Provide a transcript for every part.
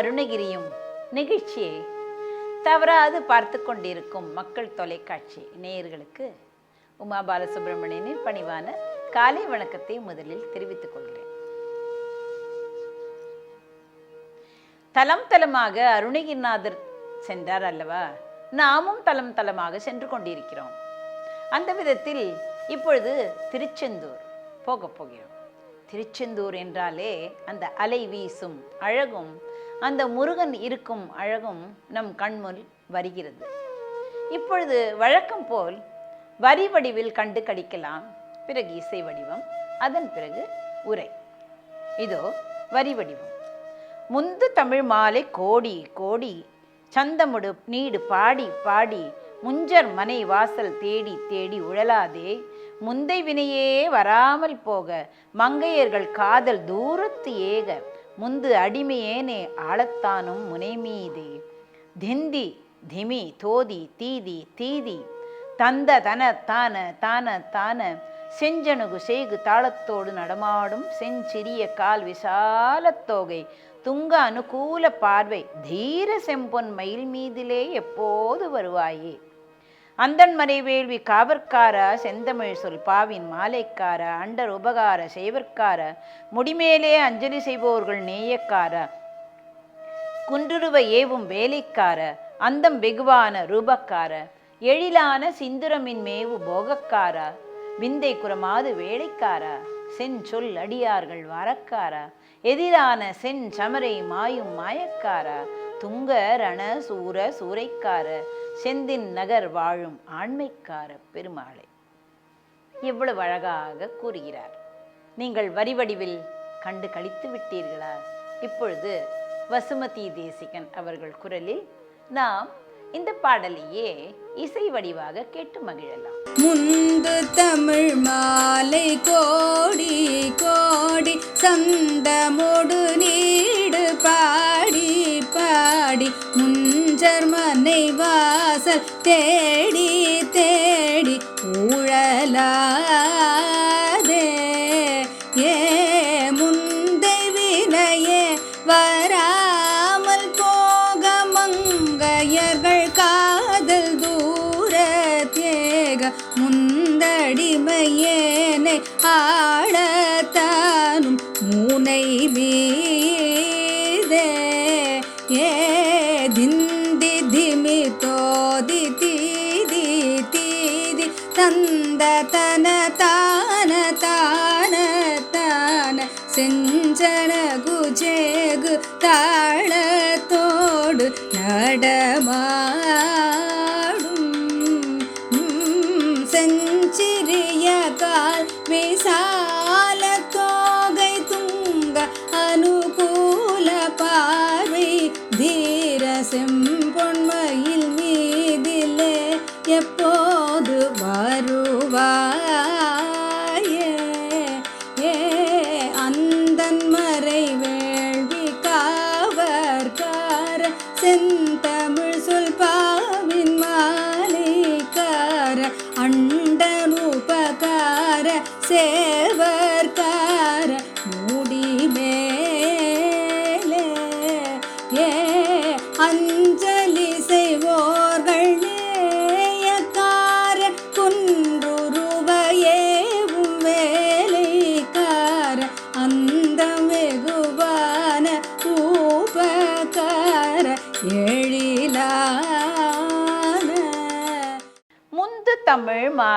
அருணகிரியும் நிகழ்ச்சியை தவறாது பார்த்து கொண்டிருக்கும் மக்கள் தொலைக்காட்சி நேயர்களுக்கு உமா பாலசுப்ரமணியனின் பணிவான காலை வணக்கத்தை முதலில் தெரிவித்துக் கொள்கிறேன். தலம் தலமாக அருணகிரிநாதர் சென்றார் அல்லவா? நாமும் தலம் தலமாக சென்று கொண்டிருக்கிறோம். அந்த விதத்தில் இப்பொழுது திருச்செந்தூர் போகப் போகிறோம். திருச்செந்தூர் என்றாலே அந்த அலை வீசும் அழகும் அந்த முருகன் இருக்கும் அழகும் நம் கண்முன் வருகிறது. இப்பொழுது வழக்கம் போல் வரி வடிவில் கண்டு கடிக்கலாம். பிறகு இசை வடிவம் அதன் பிறகு உரை. இதோ வரி வடிவம். முந்து தமிழ் மாலை கோடி கோடி சந்தமுடு நீடு பாடி பாடி முஞ்சர் மனை வாசல் தேடி தேடி உழலாதே. முந்தை வினையே வராமல் போக மங்கையர்கள் காதல் தூரத்து ஏக முந்து அடிமையேனே ஆளத்தானும் முனைமீதே. திந்தி திமி தோதி தீதி தீதி. தந்த தன தான தான தான. செஞ்சணுகு செய்கு தாளத்தோடு நடமாடும் செஞ்சிறிய கால் விசாலத்தோகை துங்க அனுகூல பார்வை தீர செம்பொன் மயில் மீதிலே எப்போது வருவாயே? அந்தன் மறைவேள்வி காவற்கார செந்தமிழ் சொல் பாவின் மாலைக்கார அண்டர் உபகார செய்வர்க்கார முடிமேலே அஞ்சலி செய்வோர்கள் நேயக்கார குன்றுருவ ஏவும் வேலைக்கார அந்தம் வெகுவான ரூபக்கார எழிலான சிந்துரமின் மேவு போகக்கார விந்தை குரமாது வேலைக்காரா செஞ்சொல் அடியார்கள் வரக்காரா எதிரான சென் சமரை மாயும் மாயக்காரா துங்க ரண சூர சூறைக்கார செந்தின் நகர் வாழும் ஆண்மைக்கார பெருமாளை. எவ்வளவு அழகாக கூறுகிறார். நீங்கள் வரி வடிவில் கண்டு கழித்து விட்டீர்களா? இப்பொழுது வசுமதி தேசிகன் அவர்கள் குரலில் நாம் இந்த பாடலையே இசை வடிவாக கேட்டு மகிழலாம். முந்து தமிழ் மாலை கோடி கோடி சந்தமோடு தேடி தேடி ஊழலா தாளத்தோடு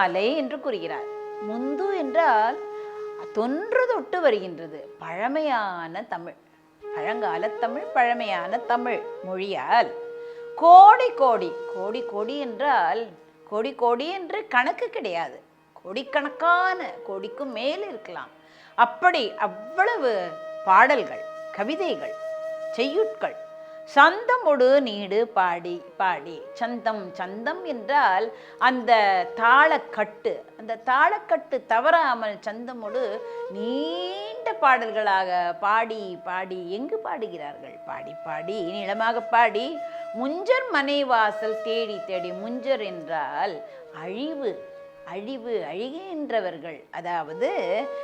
காலை என்று கூறுகிறார். முந்து என்றால் தொன்று தொட்டு வருகின்றது. பழமையான தமிழ். பழங்கால தமிழ் பழமையான தமிழ் மொழியால் கோடி கோடி கோடி கோடி என்றால் கோடி கோடி என்று கணக்கு கிடையாது. கோடிக்கணக்கான கோடிக்கும் மேல் இருக்கலாம். அப்படி அவ்வளவு பாடல்கள் கவிதைகள் செய்யுட்கள் சந்தமொடு நீடு பாடி பாடி. சந்தம் சந்தம் என்றால் அந்த தாளக்கட்டு. அந்த தாளக்கட்டு தவறாமல் சந்தமொடு நீண்ட பாடல்களாக பாடி பாடி. எங்கு பாடுகிறார்கள்? பாடி பாடி. நீளமாக பாடி. முஞ்சர் மனைவாசல் தேடி தேடி. முஞ்சர் என்றால் அழிவு. அழிவு அழிகின்றவர்கள் அதாவது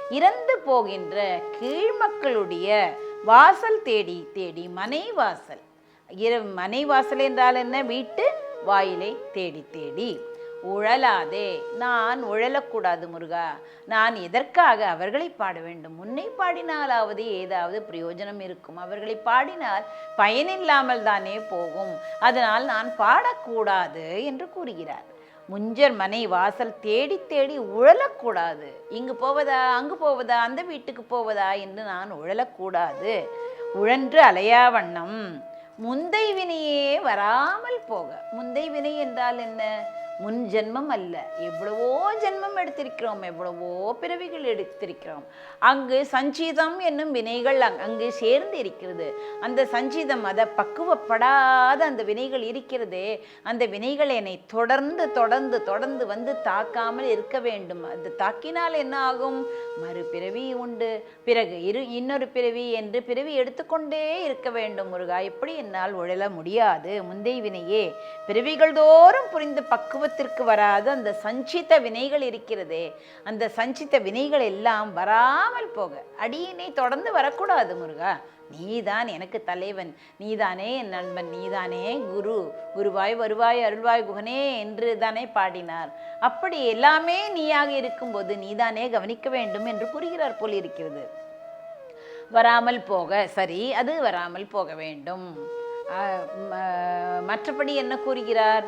இறந்து போகின்ற கீழ்மக்களுடைய வாசல் தேடி தேடி மனை வாசல் இர மனை வாசல் என்றால் என்ன? வீட்டு வாயிலை தேடி தேடி. உழலாதே நான் உழலக்கூடாது முருகா. நான் எதற்காக அவர்களை பாட வேண்டும்? முன்னை பாடினாலாவது ஏதாவது பிரயோஜனம் இருக்கும். அவர்களை பாடினால் பயனில்லாமல் தானே போகும். அதனால் நான் பாடக்கூடாது என்று கூறுகிறார். முஞ்சர் மனை வாசல் தேடி தேடி உழலக்கூடாது. இங்கு போவதா அங்கு போவதா அந்த வீட்டுக்கு போவதா என்று நான் உழலக்கூடாது. உழன்று அலையா வண்ணம். முந்தை வினையே வராமல் போக. முந்தை வினை என்றால் என்ன? முன் ஜென்மம் அல்ல. எவ்வளவோ ஜென்மம் எடுத்திருக்கிறோம் எவ்வளவோ பிறவிகள் எடுத்திருக்கிறோம். அங்கு சஞ்சீதம் என்னும் வினைகள் அங்கு சேர்ந்து இருக்கிறது. அந்த சஞ்சீதம் அதை பக்குவப்படாத அந்த வினைகள் இருக்கிறதே அந்த வினைகள் என்னை தொடர்ந்து தொடர்ந்து தொடர்ந்து வந்து தாக்காமல் இருக்க வேண்டும். அது தாக்கினால் என்ன ஆகும்? மறுபிறவி உண்டு. பிறகு இரு இன்னொரு பிறவி என்று பிறவி எடுத்துக்கொண்டே இருக்க வேண்டும். முருகா எப்படி என்னால் உழல முடியாது? முந்தைய வினையே பிறவிகள் தோறும் புரிந்து பக்குவத்திற்கு வராத அந்த சஞ்சித வினைகள் இருக்கிறதே அந்த சஞ்சித வினைகள் எல்லாம் வராமல் போக. அடியினை தொடர்ந்து வரக்கூடாது முருகா. நீதான் எனக்கு தலைவன் நீதானே என் நண்பன் நீதானே குரு. குருவாய் வருவாய் அருள்வாய் குகனே என்று தானே பாடினார். அப்படி எல்லாமே நீயாக இருக்கும்போது நீதானே கவனிக்க வேண்டும் என்று கூறுகிறார் போல் இருக்கிறது. வராமல் போக சரி அது வராமல் போக வேண்டும். மற்றபடி என்ன கூறுகிறார்?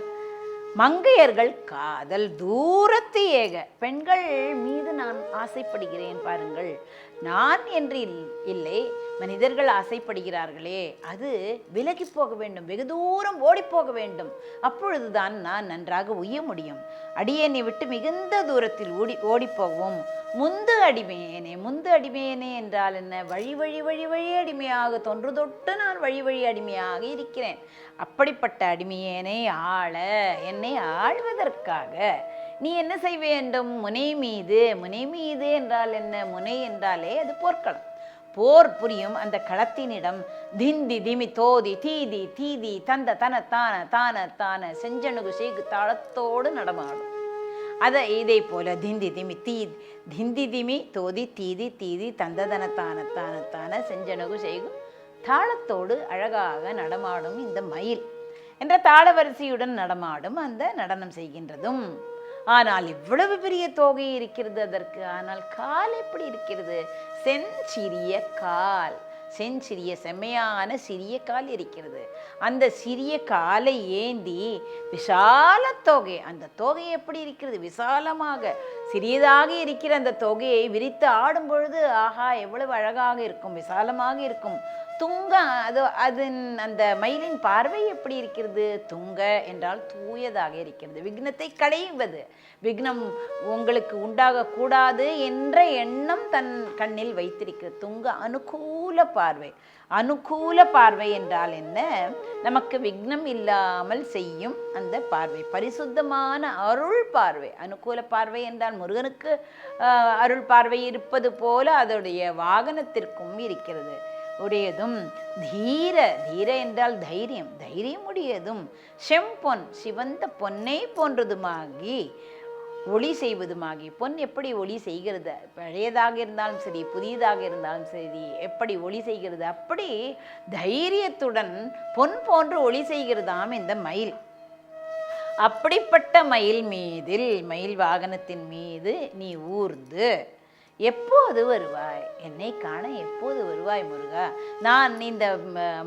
மங்கையர்கள் காதல் தூரத்து ஏக. பெண்கள் மீது நான் ஆசைப்படுகிறேன் பாருங்கள். நான் என்று இல்- இல்லை மனிதர்கள் ஆசைப்படுகிறார்களே அது விலகி போக வேண்டும் வெகு தூரம் ஓடிப்போக வேண்டும். அப்பொழுதுதான் நான் நன்றாக உய்ய முடியும். அடியேனை விட்டு மிகுந்த தூரத்தில் ஓடி ஓடிப்போகவும் முந்து அடிமையேனே முந்து அடிமையேனே என்றால் என்ன? வழி வழி வழி வழி அடிமையாக தொன்று தொட்டு நான் வழி வழி அடிமையாக இருக்கிறேன். அப்படிப்பட்ட அடிமையேனை ஆள என்னை ஆள்வதற்காக நீ என்ன செய்ய வேண்டும்? முனை மீது. முனை மீது என்றால் என்ன? முனை என்றாலே அது போர்க்களம். போர் புரியும் அந்த களத்தினிடம். திந்தி திமி தோதி தீதி தீதி தந்த தன தான தான தான செஞ்சனுகு செய்கு தாளத்தோடு நடமாடும். அதை இதே போல திந்தி திமி தீ திந்தி திமி தோதி தீதி தீதி தந்ததன தான தான தான செஞ்சனுகு செய்கு தாளத்தோடு அழகாக நடமாடும் இந்த மயில். என்ற தாள வரிசையுடன் நடமாடும் அந்த நடனம் செய்கின்றதும். ஆனால் இவ்வளவு பெரிய தோகை இருக்கிறது அதற்கு. ஆனால் கால் எப்படி இருக்கிறது? செஞ்சிறிய கால். செஞ்சிறிய செம்மையான சிறிய கால் இருக்கிறது. அந்த சிறிய காலை ஏந்தி விசால தொகை அந்த தொகை எப்படி இருக்கிறது? விசாலமாக. சிறியதாக இருக்கிற அந்த தொகையை விரித்து ஆடும் பொழுது ஆஹா எவ்வளவு அழகாக இருக்கும் விசாலமாக இருக்கும். துங்க அது அதன் அந்த மயிலின் பார்வை எப்படி இருக்கிறது? துங்க என்றால் தூயதாக இருக்கிறது. விக்னத்தை களைவது விக்னம் உங்களுக்கு உண்டாகக்கூடாது என்ற எண்ணம் தன் கண்ணில் வைத்திருக்கிறது. துங்க அனுகூல பார்வை. அனுகூல பார்வை என்றால் என்ன? நமக்கு விக்னம் இல்லாமல் செய்யும் அந்த பார்வை. பரிசுத்தமான அருள் பார்வை. அனுகூல பார்வை என்றால் முருகனுக்கு ஆஹ், அருள் பார்வை இருப்பது போல அதோடைய வாகனத்திற்கும் இருக்கிறது. உடையதும் தீர தீர என்றால் தைரியம். தைரியம் உடையதும் செம்பொன் சிவந்த பொன்னை போன்றதுமாகி ஒளி செய்வதுமாகி பொன் எப்படி ஒளி செய்கிறது பழையதாக இருந்தாலும் சரி புதியதாக இருந்தாலும் சரி எப்படி ஒளி செய்கிறது? அப்படி தைரியத்துடன் பொன் போன்று ஒளி செய்கிறதாம் இந்த மயில். அப்படிப்பட்ட மயில் மீதில் மயில் வாகனத்தின் மீது நீ ஊர்ந்து எப்போது வருவாய்? என்னை காண எப்போது வருவாய் முருகா? நான் இந்த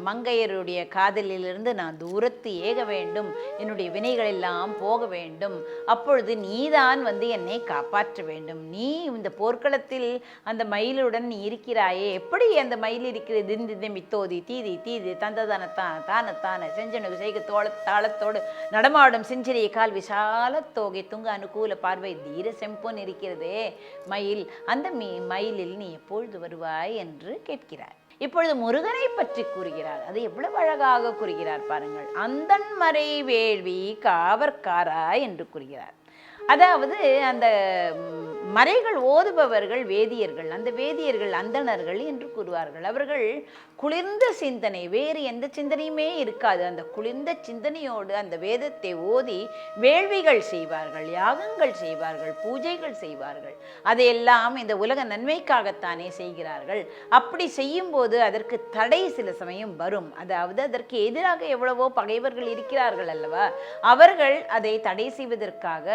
மங்கையருடைய காதலிலிருந்து நான் தூரத்து ஏக வேண்டும். என்னுடைய வினைகள் எல்லாம் போக வேண்டும். அப்பொழுது நீதான் வந்து என்னை காப்பாற்ற வேண்டும். நீ இந்த போர்க்களத்தில் அந்த மயிலுடன் நீ இருக்கிறாயே. எப்படி அந்த மயில் இருக்கிறது? திந்தி மித்தோதி தீதி தீதி தான தானத்தான செஞ்சனு செய்க தோள தாளத்தோடு நடமாடும் செஞ்சிறிய கால் விசால தோகை துங்க அனுகூல பார்வை தீர செம்பொன் இருக்கிறதே. மயில் அந்த மீ மயிலில் நீ எப்பொழுது வருவாய் என்று கேட்கிறார். இப்பொழுது முருகனை பற்றி கூறுகிறார். அது எவ்வளவு அழகாக கூறுகிறார் பாருங்கள். அந்தன் மறை வேள்வி காவற்காரா என்று கூறுகிறார். அதாவது அந்த மறைகள் ஓதுபவர்கள் வேதியர்கள் அந்த வேதியர்கள் அந்தணர்கள் என்று கூறுவார்கள். அவர்கள் குளிர்ந்த சிந்தனை வேறு எந்த சிந்தனையுமே இருக்காது. அந்த குளிர்ந்த சிந்தனையோடு அந்த வேதத்தை ஓதி வேள்விகள் செய்வார்கள் யாகங்கள் செய்வார்கள் பூஜைகள் செய்வார்கள். அதையெல்லாம் இந்த உலக நன்மைக்காகத்தானே செய்கிறார்கள். அப்படி செய்யும்போது அதற்கு தடை சில சமயம் வரும். அதாவது அதற்கு எதிராக எவ்வளவோ பகைவர்கள் இருக்கிறார்கள் அல்லவா? அவர்கள் அதை தடை செய்வதற்காக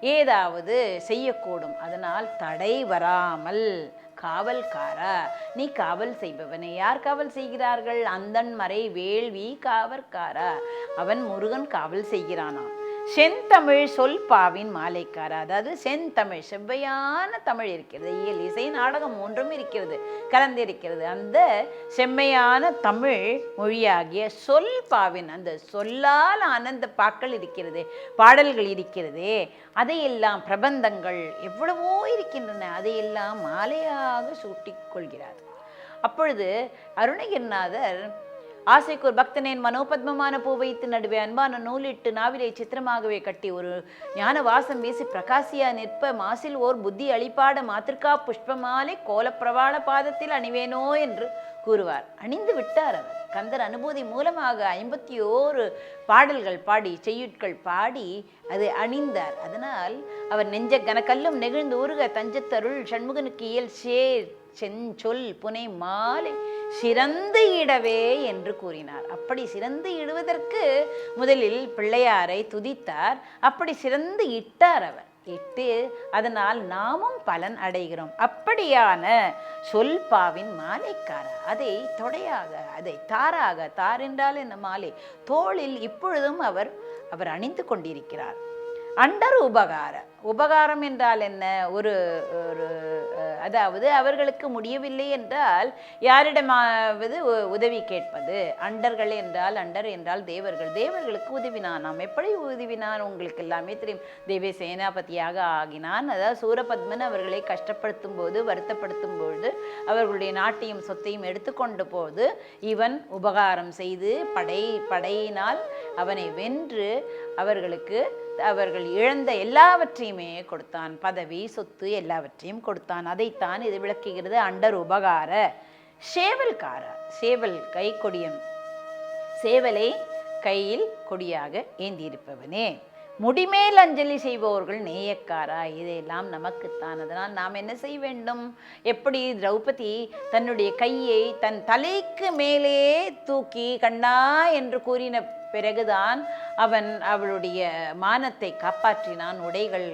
ஏதாவது செய்யக்கூடும். அதனால் தடை வராமல் காவல்காரா நீ காவல் செய்பவனை. யார் காவல் செய்கிறார்கள்? அந்தன் மறை வேள்வி காவற்காரா? அவன் முருகன் காவல் செய்கிறானாம். செந்தமிழ் சொல் பாவின் மாலைக்காரா. அதாவது செந்தமிழ் செவ்வையான தமிழ் இருக்கிறது. இயல் இசை நாடகம் ஒன்றும் இருக்கிறது. கலந்திருக்கிறது. அந்த செம்மையான தமிழ் மொழியாகிய சொல் பாவின் அந்த சொல்லால் ஆனந்த பாக்கள் இருக்கிறது பாடல்கள் இருக்கிறதே. அதையெல்லாம் பிரபந்தங்கள் எவ்வளவோ இருக்கின்றன. அதையெல்லாம் மாலையாக சூட்டிக்கொள்கிறார் அப்பொழுது அருணகிரிநாதர் ஆசைக்கு ஒரு பக்தனேன் மனோபத்மமான பூ வைத்து நடுவே அன்பான நூலிட்டு நாவிலை சித்திரமாகவே கட்டி ஒரு ஞான வாசம் வீசி பிரகாசியா நிற்ப மாசில் ஓர் புத்தி அளிப்பாட மாத்திருக்கா புஷ்பமாலை கோலப்பிரவாள பாதத்தில் அணிவேனோ என்று கூறுவார். அணிந்து விட்டார் அவர். கந்தர் அனுபூதி மூலமாக ஐம்பத்தி ஓரு பாடல்கள் பாடி செய்யுட்கள் பாடி அது அணிந்தார். அதனால் அவர் நெஞ்ச கனக்கல்லும் நெகிழ்ந்து ஊருக தஞ்சத்தருள் சண்முகனுக்கு இயல் சேர் செஞ்சொல் புனை மாலை சிறந்து இடவே என்று கூறினார். அப்படி சிறந்து இடுவதற்கு முதலில் பிள்ளையாரை துதித்தார். அப்படி சிறந்து இட்டார் அவர். இட்டு அதனால் நாமும் பலன் அடைகிறோம். அப்படியான சொல்பாவின் மாலைக்காரர். அதை தொடையாக அதை தாராக தார் என்றால் என்ன மாலை? தோளில் இப்பொழுதும் அவர் அவர் அணிந்து கொண்டிருக்கிறார். அண்டர் உபகாரம் உபகாரம் என்றால் என்ன? ஒரு ஒரு அதாவது அவர்களுக்கு முடியவில்லை என்றால் யாரிடமாவது உ- உதவி கேட்பது. அண்டர்கள் என்றால் அண்டர் என்றால் தேவர்கள். தேவர்களுக்கு உதவினான். நாம் எப்படி உதவினான்? உங்களுக்கு எல்லாமே தெரியும். தேவி சேனாபதியாக ஆகினான். அதாவது சூரபத்மன் அவர்களை கஷ்டப்படுத்தும் போது வருத்தப்படுத்தும் பொழுது அவர்களுடைய நாட்டையும் சொத்தையும் எடுத்துக்கொண்ட போது இவன் உபகாரம் செய்து படை படையினால் அவனை வென்று அவர்களுக்கு அவர்கள் இழந்த எல்லாவற்றையுமே கொடுத்தான். பதவி சொத்து எல்லாவற்றையும் கொடுத்தான். அதைத்தான் இது விளக்குகிறது அண்டர் உபகார சேவல்கார. சேவல் கை கொடியம். சேவலை கையில் கொடியாக ஏந்தியிருப்பவனே. முடிமேல் அஞ்சலி செய்பவர்கள் நேயக்காரா? இதையெல்லாம் நமக்குத்தான். அதனால் நாம் என்ன செய்ய வேண்டும்? எப்படி திரௌபதி தன்னுடைய கையை தன் தலைக்கு மேலே தூக்கி கண்ணா என்று கூறின பிறகுதான் அவன் அவளுடைய மானத்தை காப்பாற்றினான் உடைகள்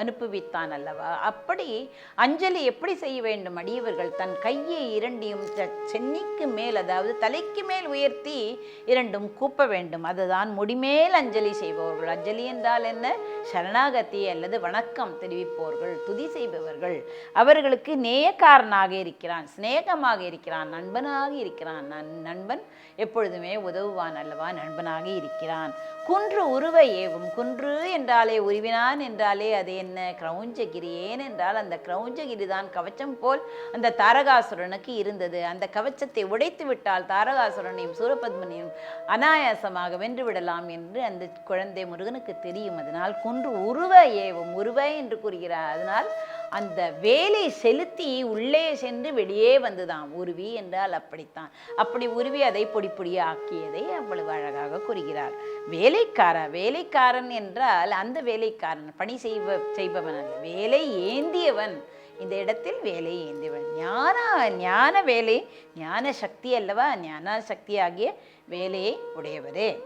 அனுப்புவித்தான் அல்லவா அப்படி அஞ்சலி எப்படி செய்ய வேண்டும்? அடியவர்கள் தன் கையை இரண்டையும் சென்னிக்கு மேல் அதாவது தலைக்கு மேல் உயர்த்தி இரண்டும் கூப்ப வேண்டும். அதுதான் முடிமேல் அஞ்சலி செய்பவர்கள். அஞ்சலி என்றால் என்ன? சரணாகதி அல்லது வணக்கம் தெரிவிப்பவர்கள் துதி செய்பவர்கள். அவர்களுக்கு நேயக்காரனாக இருக்கிறான் சிநேகமாக இருக்கிறான் நண்பனாக இருக்கிறான். நன் நண்பன் எப்பொழுதுமே உதவுவான் அல்லவா? நண்பனாக இருக்கிறான். குன்று உருவ ஏவும். குன்று என்றாலே உருவினான் என்றாலே அதே என்ன? கிரௌஞ்சகிரி. ஏனென்றால் அந்த கிரௌஞ்சகிரி தான் கவச்சம் போல் அந்த தாரகாசுரனுக்கு இருந்தது. அந்த கவச்சத்தை உடைத்து விட்டால் தாரகாசுரனையும் சூரபத்மனையும் அனாயாசமாக வென்று விடலாம் என்று அந்த குழந்தை முருகனுக்கு தெரியும். அதனால் குன்று உருவ ஏவும் உருவ என்று கூறுகிறார். அதனால் அந்த வேலை செலுத்தி உள்ளே சென்று வெளியே வந்துதான் உருவி என்றால் அப்படித்தான். அப்படி உருவி அதை பொடி பொடியாக்கியதை அவ்வளவு அழகாக கூறுகிறார். வேலைக்கார வேலைக்காரன் என்றால் அந்த வேலைக்காரன் பணி செய்வ செய்பவன் அல்ல. வேலை ஏந்தியவன். இந்த இடத்தில் வேலை ஏந்தியவன். ஞான ஞான வேலை ஞான சக்தி அல்லவா? ஞான சக்தி ஆகிய வேலையை உடையவரே.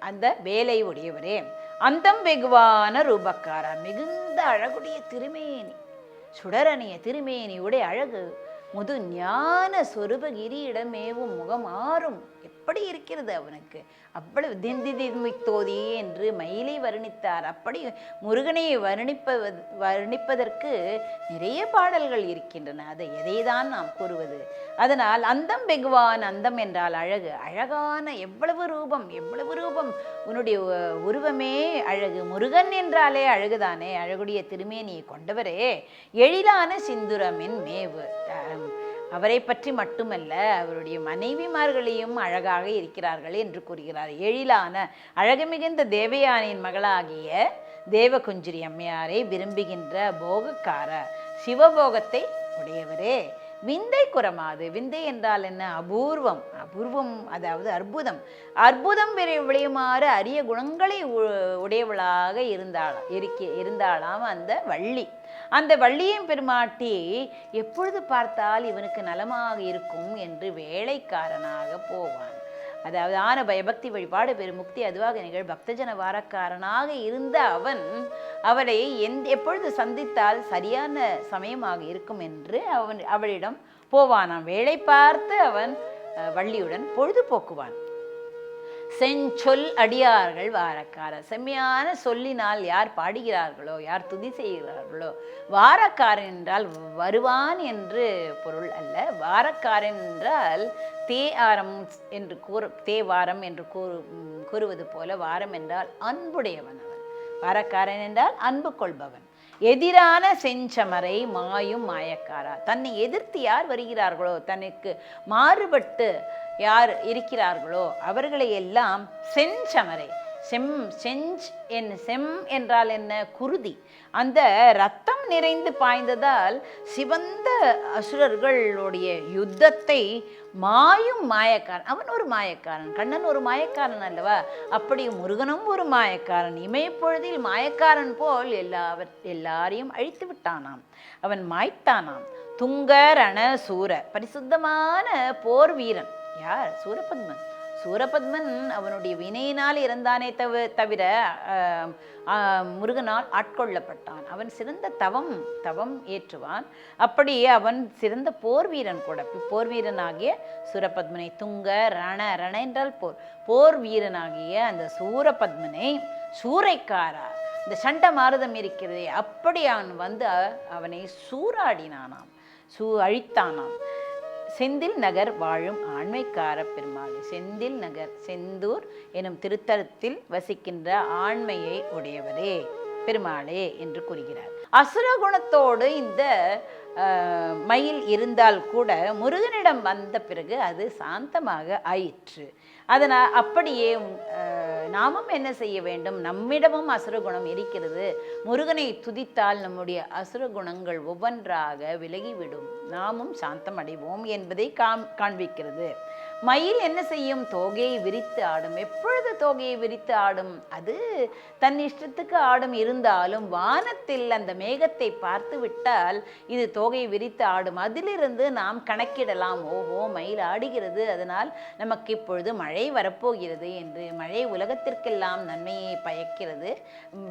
அந்த வேலை உடையவரே. அந்தம் வெகுவான ரூபக்காரா? மிகுந்த அழகுடைய திருமேனி. சுடரணிய திருமேனி உடைய அழகு முது ஞான சொருபகிரியிடமேவும் முகம் ஆறும் அப்படி இருக்கிறது அவனுக்கு. அவ்வளவு திந்தி திமித்தோதி என்று மயிலை வர்ணித்தார். அப்படி முருகனை வர்ணிப்ப வர்ணிப்பதற்கு நிறைய பாடல்கள் இருக்கின்றன. அதை எதைதான் நாம் கூறுவது? அதனால் அந்தம் வெகுவான் அந்தம் என்றால் அழகு. அழகான எவ்வளவு ரூபம் எவ்வளவு ரூபம்? உன்னுடைய உருவமே அழகு. முருகன் என்றாலே அழகுதானே? அழகுடைய திருமேனியை கொண்டவரே. எழிலான சிந்துரமின் மேவு. அவரை பற்றி மட்டுமல்ல அவருடைய மனைவிமார்களையும் அழகாக இருக்கிறார்கள் என்று கூறுகிறார். எழிலான அழகு மிகுந்த தேவயானின் மகளாகிய தேவகுஞ்சிரி அம்மையாரை விரும்புகின்ற போகக்கார சிவபோகத்தை உடையவரே. விந்தை குறமாது. விந்தை என்றால் என்ன? அபூர்வம். அபூர்வம் அதாவது அற்புதம். அற்புதம் விளையுமாறு அரிய குணங்களை உ- உடையவளாக இருந்தாள் இருக்க இருந்தாளாம் அந்த வள்ளி. அந்த வள்ளியம் பெருமாட்டி எப்பொழுது பார்த்தால் இவனுக்கு நலமாக இருக்கும் என்று வேலைக்காரனாக போவான். அதாவது ஆன பயபக்தி வழிபாடு பெரும் முக்தி அதுவாக நிகழ் பக்தஜன வாரக்காரனாக இருந்த அவன் அவளை எந்த எப்பொழுது சந்தித்தால் சரியான சமயமாக இருக்கும் என்று அவன் அவளிடம் போவானாம். வேலை பார்த்து அவன் வள்ளியுடன் பொழுது போக்குவான் செஞ்சொல் அடியார்கள் வாரக்கார. செம்மையான சொல்லினால் யார் பாடுகிறார்களோ யார் துதி செய்கிறார்களோ வாரக்காரன் என்றால் வருவான் என்று பொருள் அல்ல. வாரக்காரன் என்றால் தே ஆரம் என்று கூறும் தே வாரம் என்று கூறு கூறுவது போல வாரம் என்றால் அன்புடையவன் அவன். வாரக்காரன் என்றால் அன்பு கொள்பவன். எதிரான செஞ்சமரை மாயும் மாயக்காரா. தன்னை எதிர்த்து யார் வருகிறார்களோ தனக்கு மாறுபட்டு யார் இருக்கிறார்களோ அவர்களை எல்லாம் செஞ்சமரை. செம் செஞ்ச் என் செம் என்றால் என்ன? குருதி. அந்த ரத்தம் நிறைந்து பாய்ந்ததால் சிவந்த அசுரர்களுடைய யுத்தத்தை மாயும் மாயக்காரன் அவன் ஒரு மாயக்காரன் கண்ணன் ஒரு மாயக்காரன் அல்லவா? அப்படி முருகனும் ஒரு மாயக்காரன் இமயப்பொழுதில் மாயக்காரன் போல் எல்லாவர் எல்லாரையும் அழித்து விட்டானாம். அவன் மாய்த்தானாம். துங்க ரண சூர பரிசுத்தமான போர் வீரன். யார்? சூரபத்மன். சூரபத்மன் அவனுடைய வினையினால் இறந்தானே தவ தவிர முருகனால் ஆட்கொள்ளப்பட்டான். அவன் சிறந்த தவம் தவம் ஏற்றுவான். அப்படியே அவன் சிறந்த போர் வீரன் கூட. போர் வீரனாகிய சூரபத்மனை துங்க ரண ரண என்றால் போர். போர் வீரனாகிய அந்த சூரபத்மனை சூறைக்காரா. இந்த சண்ட மாருதம் இருக்கிறதே. அப்படி அவன் வந்து அவனை சூறாடினானாம். சூ அழித்தானாம். செந்தில் நகர் வாழும் ஆண்மைக்கார பெருமாள். செந்தில் நகர் செந்தூர் எனும் திருத்தலத்தில் வசிக்கின்ற ஆண்மையை உடையவரே பெருமாளே என்று கூறுகிறார். அசுர குணத்தோடு இந்த மயில் இருந்தால் கூட முருகனிடம் வந்த பிறகு அது சாந்தமாக ஆயிற்று. அதனால் அப்படியே நாமும் என்ன செய்ய வேண்டும்? நம்மிடமும் அசுரகுணம் இருக்கிறது. முருகனை துதித்தால் நம்முடைய அசுர குணங்கள் ஒவ்வொன்றாக விலகிவிடும். நாமும் சாந்தம் அடைவோம் என்பதை காம் காண்பிக்கிறது. மயில் என்ன செய்யும்? தோகையை விரித்து ஆடும். எப்பொழுது தோகையை விரித்து ஆடும்? அது தன் இஷ்டத்துக்கு ஆடும். இருந்தாலும் வானத்தில் அந்த மேகத்தை பார்த்து விட்டால் இது தோகையை விரித்து ஆடும். அதிலிருந்து நாம் கணக்கிடலாம். ஓஹோ மயில் ஆடுகிறது. அதனால் நமக்கு இப்பொழுது மழை வரப்போகிறது என்று. மழை உலகத்திற்கெல்லாம் நன்மையை பயக்கிறது.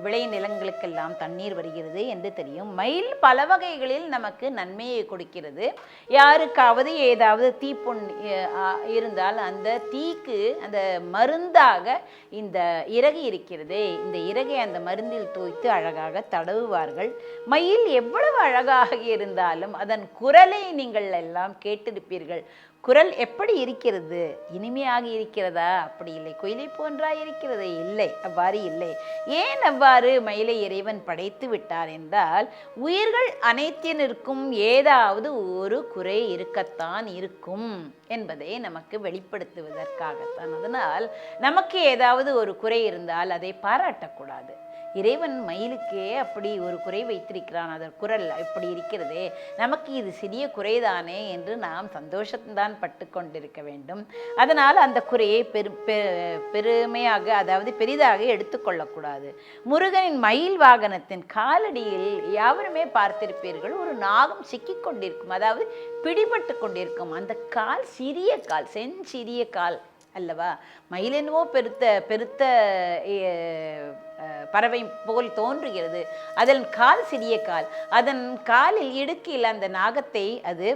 விளை நிலங்களுக்கெல்லாம் தண்ணீர் வருகிறது என்று தெரியும். மயில் பல வகைகளில் நமக்கு நன்மையை கொடுக்கிறது. யாருக்காவது ஏதாவது தீப்பொன் இருந்தால் அந்த தீக்கு அந்த மருந்தாக இந்த இறகு இருக்கிறதே. இந்த இறகை அந்த மருந்தில் தோய்த்து அழகாக தடவுவார்கள். மயில் எவ்வளவு அழகாக இருந்தாலும் அதன் குரலை நீங்கள் எல்லாம் கேட்டிருப்பீர்கள். குரல் எப்படி இருக்கிறது? இனிமையாக இருக்கிறதா? அப்படி இல்லை. குயிலை போன்றா இருக்கிறது? இல்லை. அவ்வாறு இல்லை. ஏன் அவ்வாறு மயிலை இறைவன் படைத்து விட்டார் என்றால் உயிர்கள் அனைத்தினருக்கும் ஏதாவது ஒரு குறை இருக்கத்தான் இருக்கும் என்பதை நமக்கு வெளிப்படுத்துவதற்காகத்தான். அதனால் நமக்கு ஏதாவது ஒரு குறை இருந்தால் அதை பாராட்டக்கூடாது. இறைவன் மயிலுக்கே அப்படி ஒரு குறை வைத்திருக்கிறான். அதன் குரல் இப்படி இருக்கிறதே. நமக்கு இது சிறிய குறைதானே என்று நாம் சந்தோஷம்தான் பட்டு கொண்டிருக்க வேண்டும். அதனால் அந்த குறையை பெரு பெ- பெருமையாக அதாவது பெரிதாக எடுத்துக்கொள்ளக்கூடாது முருகனின் மயில் வாகனத்தின் காலடியில் யாவருமே பார்த்திருப்பீர்கள். ஒரு நாகம் சிக்கிக் கொண்டிருக்கும் அதாவது பிடிபட்டு கொண்டிருக்கும். அந்த கால் சிறிய கால் செஞ்சிறிய கால். அல்லவா? மயிலெனவோ பெருத்த பெருத்த பறவை போல் தோன்றுகிறது. அதன் கால் சிறிய கால். அதன் காலில் இடுக்கில் அந்த நாகத்தை அது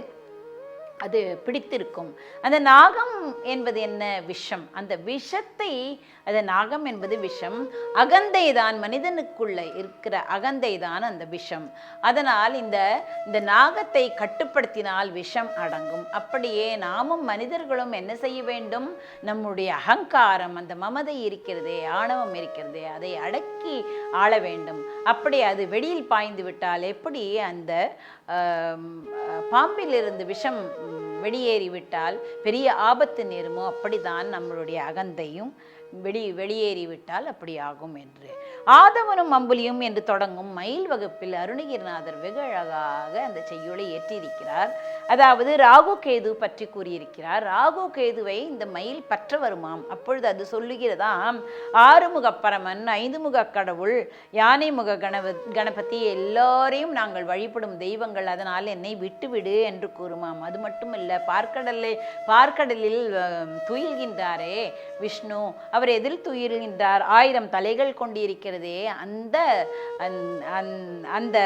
அது பிடித்திருக்கும். அந்த நாகம் என்பது என்ன விஷம்? அந்த விஷத்தை அது நாகம் என்பது விஷம். அகந்தை தான் மனிதனுக்குள்ள இருக்கிற அகந்தை தான் அந்த விஷம். அதனால் இந்த இந்த நாகத்தை கட்டுப்படுத்தினால் விஷம் அடங்கும். அப்படியே நாமும் மனிதர்களும் என்ன செய்ய வேண்டும்? நம்முடைய அகங்காரம் அந்த மமதை இருக்கிறதே ஆணவம் இருக்கிறதே அதை அடக்கி ஆள வேண்டும். அப்படி அது வெளியில் பாய்ந்து விட்டால் எப்படி அந்த பாம்பிலிருந்து விஷம் வெளியேறிவிட்டால் பெரிய ஆபத்து நேருமோ? அப்படிதான் நம்மளுடைய அகந்தையும் வெளி வெளியேறிவிட்டால் அப்படி ஆகும் என்று. ஆதவனும் அம்புலியும் என்று தொடங்கும் மயில் வகுப்பில் அருணகிரிநாதர் வெகு அழகாக அந்த செய்யுளை ஏற்றியிருக்கிறார். அதாவது ராகு கேது பற்றி கூறியிருக்கிறார். ராகு கேதுவை இந்த மயில் பற்ற வருமாம். அப்பொழுது அது சொல்லுகிறதாம் ஆறுமுக பரமன் ஐந்து முக கடவுள் யானை முக கணவ கணபதி எல்லாரையும் நாங்கள் வழிபடும் தெய்வங்கள். அதனால் என்னை விட்டுவிடு என்று கூறுமாம். அது மட்டுமல்ல பார்க்கடலை பார்க்கடலில் துயில்கின்றாரே விஷ்ணு அவர் எதில் துயில்கின்றார்? ஆயிரம் தலைகள் கொண்டிருக்கிறது. அந்த அந்த- அந்த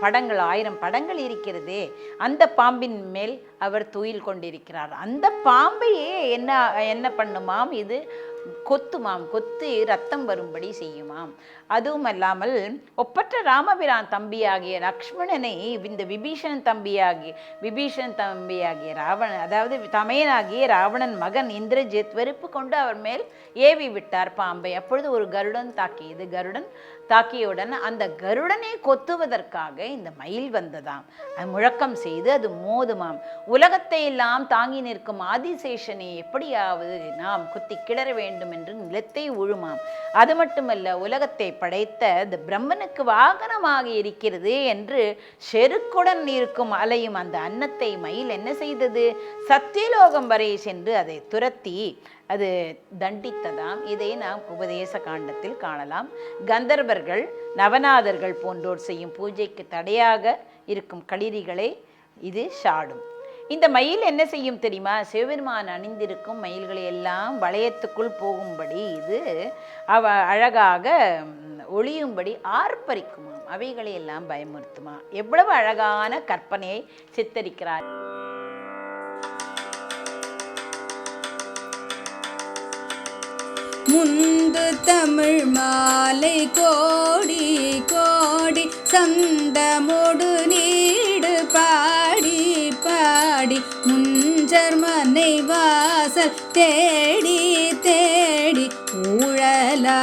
படங்கள் ஆயிரம் படங்கள் இருக்கிறதே அந்த பாம்பின் மேல் அவர் துயில் கொண்டிருக்கிறார். அந்த பாம்பையே என்ன என்ன பண்ணுமாம் இது? கொத்துமாம் கொத்து ரத்தம் வரும்படி செய்யுமாம். அதுவும் அல்லாமல் ஒப்பற்ற ராமபிரான் தம்பியாகிய லக்ஷ்மணனை இந்த விபீஷணன் தம்பியாகிய விபீஷணன் தம்பியாகிய ராவணன் அதாவது தமையனாகிய ராவணன் மகன் இந்திரஜித் வெறுப்பு கொண்டு அவர் மேல் ஏவி விட்டார் பாம்பை. அப்பொழுது ஒரு கருடன் தாக்கியது. கருடன் தாக்கியவுடன் அந்த கருடனை கொத்துவதற்காக இந்த மயில் வந்ததாம். முழக்கம் செய்து அது மோதுமாம். உலகத்தை எல்லாம் தாங்கி நிற்கும் ஆதிசேஷனை எப்படியாவது நாம் குத்தி கிளற வேண்டும் என்று நிலத்தை உழுமாம். அது மட்டுமல்ல உலகத்தை படைத்த இந்த பிரம்மனுக்கு வாகனமாக இருக்கிறது என்று செருக்குடன் இருக்கும் அலையும் அந்த அன்னத்தை மயில் என்ன செய்தது? சத்தியலோகம் வரை சென்று அதை துரத்தி அது தண்டித்ததாம். இதை நாம் உபதேச காண்டத்தில் காணலாம். கந்தர்வ கந்தர்வர்கள் நவநாதர்கள் போன்றோர் செய்யும் பூஜைக்கு தடையாக இருக்கும் களிரிகளை இது சாடும். இந்த மயில் என்ன செய்யும் தெரியுமா? சிவபெருமான் அணிந்திருக்கும் மயில்களை எல்லாம் வளையத்துக்குள் போகும்படி இது அவ அழகாக ஒளியும்படி ஆர்ப்பரிக்குமாம். அவைகளை எல்லாம் பயமுறுத்துமா எவ்வளவு அழகான கற்பனையை சித்தரிக்கிறார். முந்து தமிழ் மாலை கோடி கோடி சந்தமோடு நீடு பாடி பாடி முஞ்சர் மனை வாசல் தேடி தேடி ஊழலா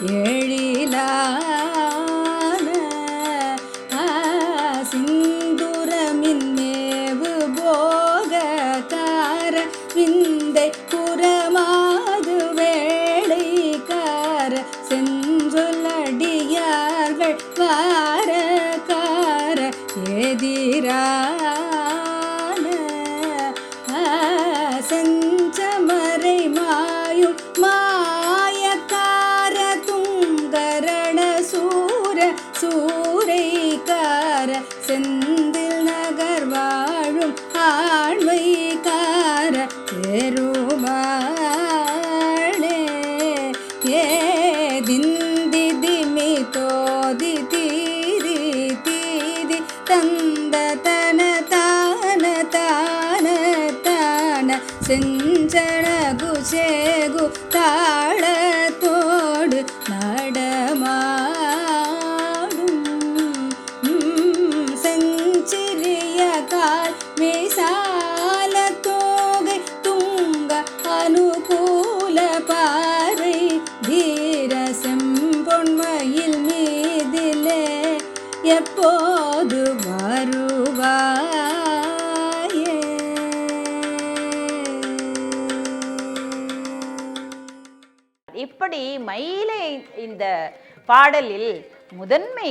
ஏழி தான செஞ்சன பாடலில் முதன்மை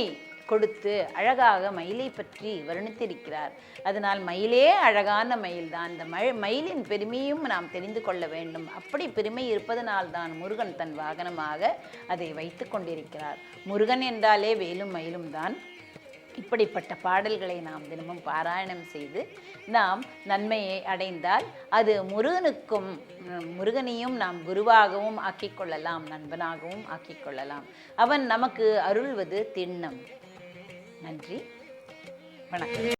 கொடுத்து அழகாக மயிலை பற்றி வர்ணித்திருக்கிறார். அதனால் மயிலே அழகான மயில்தான். இந்த மழை மயிலின் பெருமையும் நாம் தெரிந்து கொள்ள வேண்டும். அப்படி பெருமை இருப்பதனால்தான் முருகன் தன் வாகனமாக அதை வைத்து கொண்டிருக்கிறார். முருகன் என்றாலே வேலும் மயிலும் தான் இப்படிப்பட்ட பாடல்களை நாம் தினமும் பாராயணம் செய்து நாம் நன்மையை அடைந்தால் அது முருகனுக்கும் முருகனையும் நாம் குருவாகவும் ஆக்கிக் கொள்ளலாம் நண்பனாகவும் ஆக்கிக்கொள்ளலாம். அவன் நமக்கு அருள்வது திண்ணம். நன்றி. வணக்கம்.